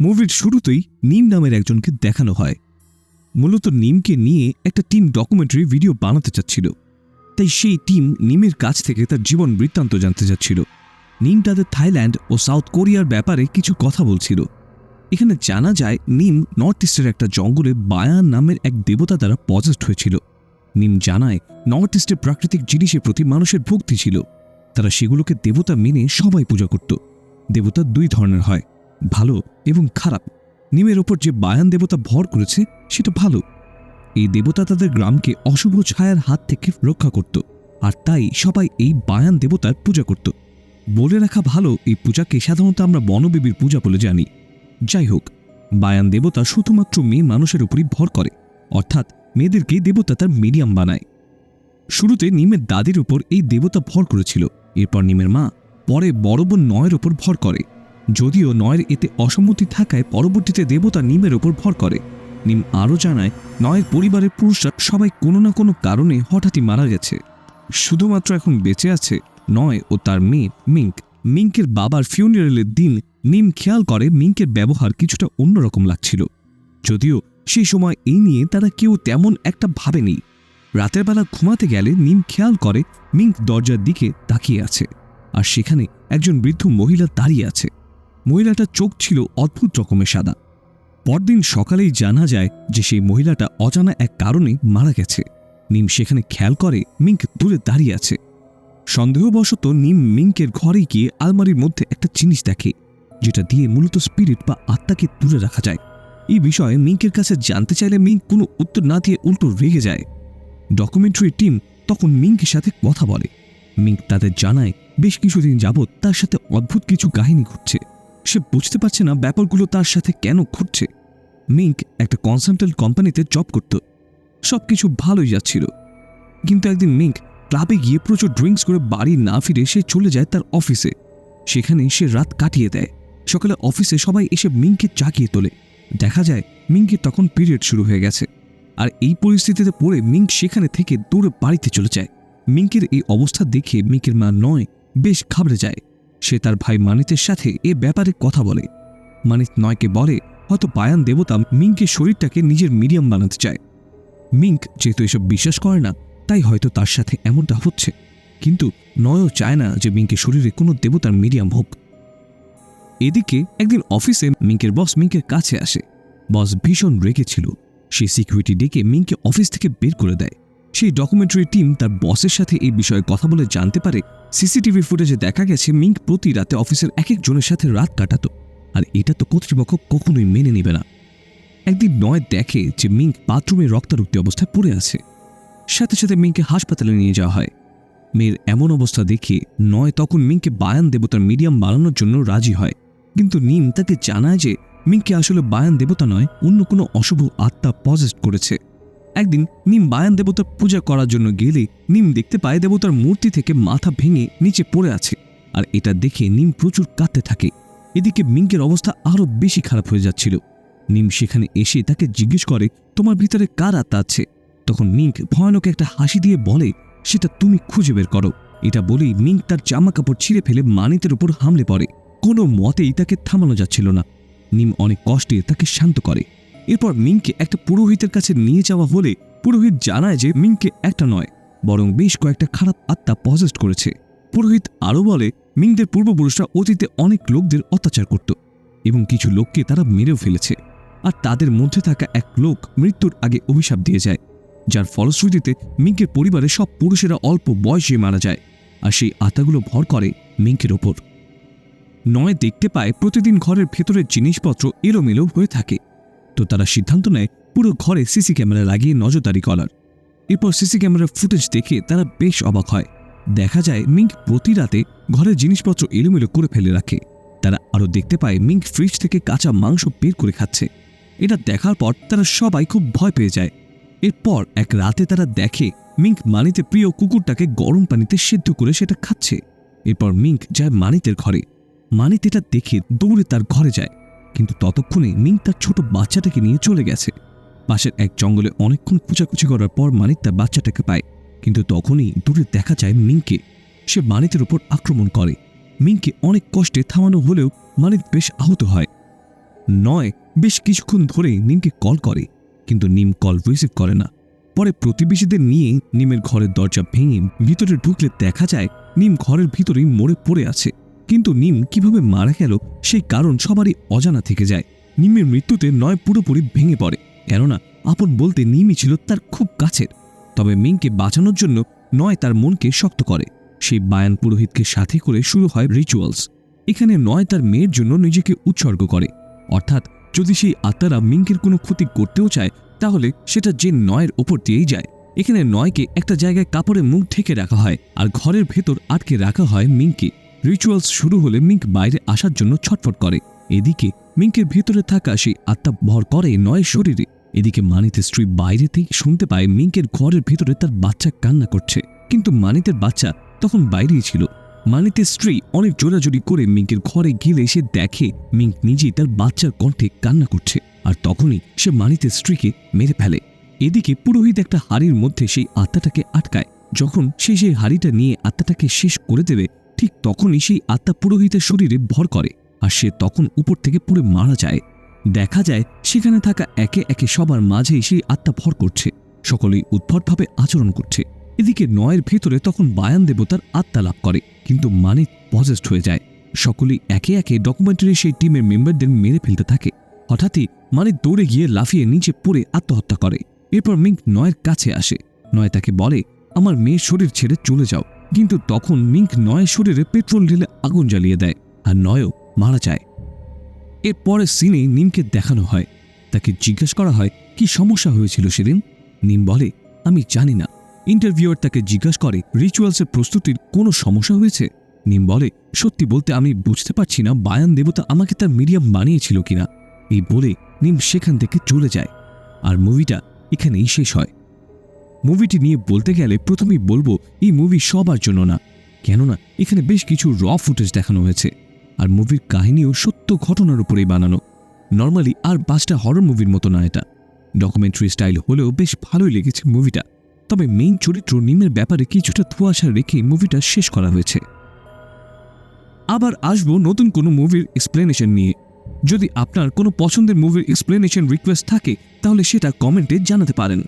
মুভির শুরুতেই নিম নামের একজনকে দেখানো হয়। মূলত নিমকে নিয়ে একটা টিম ডকুমেন্টারি ভিডিও বানাতে চাচ্ছিল। তাই সেই টিম নিমের কাছ থেকে তার জীবন বৃত্তান্ত জানতে চাচ্ছিল। নিম তাদের থাইল্যান্ড ও সাউথ কোরিয়ার ব্যাপারে কিছু কথা বলছিল। এখানে জানা যায়, নিম নর্থ ইস্টের একটা জঙ্গলে বায়ান নামের এক দেবতা দ্বারা পজেস্ট হয়েছিল। নিম জানায়, নর্থ ইস্টের প্রাকৃতিক জিনিসের প্রতি মানুষের ভক্তি ছিল। তারা সেগুলোকে দেবতা মেনে সবাই পূজা করত। দেবতা দুই ধরনের হয়, ভালো এবং খারাপ। নিমের ওপর যে বায়ান দেবতা ভর করেছে, সেটা ভালো। এই দেবতা তাদের গ্রামকে অশুভ ছায়ার হাত থেকে রক্ষা করত, আর তাই সবাই এই বায়ান দেবতার পূজা করত। বলে রাখা ভালো, এই পূজাকে সাধারণত আমরা বনবেবীর পূজা বলে জানি। যাই হোক, বায়ান দেবতা শুধুমাত্র মেয়ে মানুষের উপরই ভর করে। অর্থাৎ মেয়েদেরকে দেবতা তার মিডিয়াম বানায়। শুরুতে নিমের দাদির উপর এই দেবতা ভর করেছিল। এরপর নিমের মা পরে বড় বোন নয়ের ওপর ভর করে। যদিও নয়ের এতে অসম্মতি থাকায় পরবর্তীতে দেবতা নিমের ওপর ভর করে। নিম আরও জানায়, নয়ের পরিবারের পুরুষরা সবাই কোনো না কোনো কারণে হঠাৎই মারা গেছে। শুধুমাত্র এখন বেঁচে আছে নয় ও তার মেয়ে মিঙ্ক। মিঙ্কের বাবার ফিউনারেলের দিন নিম খেয়াল করে মিঙ্কের ব্যবহার কিছুটা অন্যরকম লাগছিল। যদিও সেই সময় এই নিয়ে তারা কেউ তেমন একটা ভাবেনি রাতের বেলা ঘুমাতে গেলে নিম খেয়াল করে মিঙ্ক দরজার দিকে তাকিয়ে আছে আর সেখানে একজন বৃদ্ধ মহিলা দাঁড়িয়ে আছে। মহিলাটার চোখ ছিল অদ্ভুত রকমের সাদা। পরদিন সকালেই জানা যায় যে সেই মহিলাটা অজানা এক কারণে মারা গেছে। নিম সেখানে খেয়াল করে মিঙ্ক দূরে দাঁড়িয়ে আছে। সন্দেহবশত নিম মিঙ্কের ঘরে গিয়ে আলমারির মধ্যে একটা জিনিস দেখে, যেটা দিয়ে মূলত স্পিরিট বা আত্মাকে দূরে রাখা যায়। এই বিষয়ে মিঙ্কের কাছে জানতে চাইলে মিঙ্ক কোনো উত্তর না দিয়ে উল্টো রেগে যায়। ডকুমেন্টারি টিম তখন মিঙ্কের সাথে কথা বলে। মিঙ্ক তাদের জানায়, বেশ কিছুদিন যাবৎ তার সাথে অদ্ভুত কিছু কাহিনী ঘটছে। সে বুঝতে পারছে না ব্যাপারগুলো তার সাথে কেন ঘটছে। মিঙ্ক একটা কনসালটেন্ট কোম্পানিতে জব করত। সব কিছু ভালোই যাচ্ছিল। কিন্তু একদিন মিঙ্ক ক্লাবে গিয়ে প্রচুর ড্রিঙ্কস করে বাড়ি না ফিরে সে চলে যায় তার অফিসে। সেখানে সে রাত কাটিয়ে দেয়। সকালে অফিসে সবাই এসে মিঙ্ককে জাগিয়ে তোলে। দেখা যায়, মিঙ্কের তখন পিরিয়ড শুরু হয়ে গেছে। আর এই পরিস্থিতিতে পড়ে মিঙ্ক সেখানে থেকে দৌড়ে বাড়িতে চলে যায়। মিঙ্কের এই অবস্থা দেখে মিঙ্কের মা নয় বেশ ঘাবড়ে যায়। সে তার ভাই মানিতের সাথে এ ব্যাপারে কথা বলে। মানিত নয়কে বলে, হয়তো বায়ান দেবতা মিঙ্কের শরীরটাকে নিজের মিডিয়াম বানাতে চায়। মিঙ্ক যেহেতু এসব বিশ্বাস করে না তাই হয়তো তার সাথে এমনটা হচ্ছে। কিন্তু নয়ও চায় না যে মিঙ্কের শরীরে কোনো দেবতার মিডিয়াম হোক। এদিকে একদিন অফিসে মিঙ্কের বস মিঙ্কের কাছে আসে। বস ভীষণ রেগেছিল সে সিকিউরিটি ডেকে মিঙ্কে অফিস থেকে বের করে দেয়। সেই ডকুমেন্টারি টিম তার বসের সাথে এই বিষয়ে কথা বলে জানতে পারে। সিসিটিভি ফুটেজে দেখা গেছে, মিঙ্ক প্রতি রাতে অফিসের এক একজনের সাথে রাত কাটাতো। আর এটা তো কর্তৃপক্ষ কখনোই মেনে নেবে না। একদিন নয় দেখে যে মিঙ্ক বাথরুমে রক্তারক্তি অবস্থায় পড়ে আছে। সাথে সাথে মিঙ্কে হাসপাতালে নিয়ে যাওয়া হয়। মেয়ের এমন অবস্থা দেখে নয় তখন মিংকে বায়ান দেবতার মিডিয়াম বানানোর জন্য রাজি হয়। কিন্তু নিম তাকে জানায় যে মিংকে আসলে বায়ান দেবতা নয়, অন্য কোনো অশুভ আত্মা পজেস্ট করেছে। একদিন নিম বায়ান দেবতার পূজা করার জন্য গেলে নিম দেখতে পায় দেবতার মূর্তি থেকে মাথা ভেঙে নিচে পড়ে আছে আর এটা দেখে নিম প্রচুর কাঁদতে থাকে। এদিকে মিঙ্কের অবস্থা আরও বেশি খারাপ হয়ে যাচ্ছিল। নিম সেখানে এসে তাকে জিজ্ঞেস করে, তোমার ভিতরে কার আত্মা আছে? তখন মিঙ্ক ভয়ানক একটা হাসি দিয়ে বলে, সেটা তুমি খুঁজে বের করো। এটা বলেই মিঙ্ক তার জামা কাপড় ছিঁড়ে ফেলে মানিতের উপর হামলে পড়ে। কোনো মতেই তাকে থামানো যাচ্ছিল না। নিম অনেক কষ্টে তাকে শান্ত করে। এরপর মিংকে একটা পুরোহিতের কাছে নিয়ে যাওয়া হলে পুরোহিত জানায় যে মিংকে একটা নয়, বরং বেশ কয়েকটা খারাপ আত্মা পজেস্ট করেছে। পুরোহিত আরও বলে মিংদের পূর্বপুরুষরা অতীতে অনেক লোকদের অত্যাচার করত এবং কিছু লোককে তারা মেরেও ফেলেছে। আর তাদের মধ্যে থাকা এক লোক মৃত্যুর আগে অভিশাপ দিয়ে যায়। যার ফলশ্রুতিতে মিঙ্কের পরিবারের সব পুরুষেরা অল্প বয়সে মারা যায় আর সেই আতাগুলো ভর করে মিঙ্কের ওপর। নয় দেখতে পায় প্রতিদিন ঘরের ভেতরের জিনিসপত্র এলোমেলো হয়ে থাকে। তো তারা সিদ্ধান্ত নেয় পুরো ঘরে সিসি ক্যামেরা লাগিয়ে নজরদারি করার। এরপর সিসি ক্যামেরার ফুটেজ দেখে তারা বেশ অবাক হয়। দেখা যায় মিঙ্ক প্রতি রাতে ঘরের জিনিসপত্র এলোমেলো করে ফেলে রাখে। তারা আরও দেখতে পায় মিঙ্ক ফ্রিজ থেকে কাঁচা মাংস বের করে খাচ্ছে। এটা দেখার পর তারা সবাই খুব ভয় পেয়ে যায়। এরপর এক রাতে তারা দেখে মিঙ্ক মানিতে প্রিয় কুকুরটাকে গরম পানিতে সেদ্ধ করে সেটা খাচ্ছে। এরপর মিঙ্ক যায় মানিতের ঘরে। মানিত এটা দেখে দৌড়ে তার ঘরে যায়। কিন্তু ততক্ষণে মিঙ্ক তার ছোট বাচ্চাটাকে নিয়ে চলে গেছে। পাশের এক জঙ্গলে অনেকক্ষণ কুচাকুচি করার পর মানিত তার বাচ্চাটাকে পায়। কিন্তু তখনই দূরে দেখা যায় মিংকে সে মানিতের উপর আক্রমণ করে। মিংকে অনেক কষ্টে থামানো হলেও মানিত বেশ আহত হয়। নয়, বেশ কিছুক্ষণ ধরে নিমকে কল করে। কিন্তু নিম কল রিসিভ করে না। পরে প্রতিবেশীদের নিয়ে নিমের ঘরের দরজা ভেঙে ভিতরে ঢুকলে দেখা যায় নিম ঘরের ভিতরেই মরে পড়ে আছে। কিন্তু নিম কীভাবে মারা গেল সেই কারণ সবারই অজানা থেকে যায়। নিমের মৃত্যুতে নয় পুরোপুরি ভেঙে পড়ে। কেননা আপন বলতে নিমই ছিল তার খুব কাছের। তবে মিংকে বাঁচানোর জন্য নয় তার মনকে শক্ত করে। সেই বায়ান পুরোহিতকে সাথে করে শুরু হয় রিচুয়ালস এখানে নয় তার মেয়ের জন্য নিজেকে উৎসর্গ করে। অর্থাৎ যদি সেই আত্মারা মিঙ্কের কোনো ক্ষতি করতেও চায়, তাহলে সেটা যে নয়ের ওপর দিয়েই যায়। এখানে নয়কে একটা জায়গায় কাপড়ে মুখ ঢেকে রাখা হয়, আর ঘরের ভেতর আটকে রাখা হয় মিঙ্ককে রিচুয়ালস শুরু হলে মিঙ্ক বাইরে আসার জন্য ছটফট করে। এদিকে মিঙ্কের ভেতরে থাকা সেই আত্মা ভর করে নয়ের শরীরে। এদিকে মানিতের স্ত্রী বাইরে থেকে শুনতে পায় মিঙ্কের ঘরের ভেতরে তার বাচ্চা কান্না করছে। কিন্তু মানিতের বাচ্চা তখন বাইরেই ছিল। মানিতের স্ত্রী অনেক জোরাজোরি করে মিঙ্কের ঘরে গেলে সে দেখে মিঙ্ক নিজেই তার বাচ্চার কণ্ঠে কান্না করছে আর তখনই সে মানিতের স্ত্রীকে মেরে ফেলে। এদিকে পুরোহিত একটা হাড়ির মধ্যে সেই আত্মাটাকে আটকায়। যখন সে সেই হাড়িটা নিয়ে আত্মাটাকে শেষ করে দেবে, ঠিক তখনই সেই আত্মা পুরোহিতের শরীরে ভর করে আর সে তখন উপর থেকে পুরো মারা যায়। দেখা যায় সেখানে থাকা একে একে সবার মাঝেই সেই আত্মা ভর করছে, সকলেই উদ্ভটভাবে আচরণ করছে। এদিকে নয়ের ভেতরে তখন বায়ান দেবতার আত্মা লাভ করে। কিন্তু মানিক পজেস্ট হয়ে যায়। সকলেই একে একে ডকুমেন্টারি সেই টিমের মেম্বারদের মেরে ফেলতে থাকে। হঠাৎই মানিক দৌড়ে গিয়ে লাফিয়ে নিচে পড়ে আত্মহত্যা করে। এরপর মিঙ্ক নয়ের কাছে আসে। নয় তাকে বলে, আমার মেয়ের শরীর ছেড়ে চলে যাও। কিন্তু তখন মিঙ্ক নয়ের শরীরে পেট্রোল ঢেলে আগুন জ্বালিয়ে দেয় আর নয়ও মারা যায়। এর এরপরে সিনে নিমকে দেখানো হয়। তাকে জিজ্ঞেস করা হয়, কি সমস্যা হয়েছিল সেদিন? নিম বলে, আমি জানি না। ইন্টারভিউয়ার তাকে জিজ্ঞাসা করে, রিচুয়ালসের প্রস্তুতির কোনো সমস্যা হয়েছে? নিম বলে, সত্যি বলতে আমি বুঝতে পারছি না বায়ান দেবতা আমাকে তার মিডিয়াম বানিয়েছিল কিনা। এই বলে নিম সেখান থেকে চলে যায়, আর মুভিটা এখানেই শেষ হয়। মুভিটি নিয়ে বলতে গেলে প্রথমেই বলব, এই মুভি সবার জন্য না, কেননা এখানে বেশ কিছু র ফুটেজ দেখানো হয়েছে, আর মুভির কাহিনীও সত্য ঘটনার উপরেই বানানো। নর্মালি আর পাঁচটা হরর মুভির মতো না এটা। ডকুমেন্টারি স্টাইল হলেও বেশ ভালোই লেগেছে মুভিটা। তবে মেইন চরিত্র নিমের ব্যাপারে কিছুটা ধোঁয়াশা রেখে মুভিটা শেষ করা হয়েছে। আবার আসব নতুন কোনো মুভির এক্সপ্লেনেশন নিয়ে। যদি আপনার কোনো পছন্দের মুভির এক্সপ্লেনেশন রিকোয়েস্ট থাকে, তাহলে সেটা কমেন্টে জানাতে পারেন।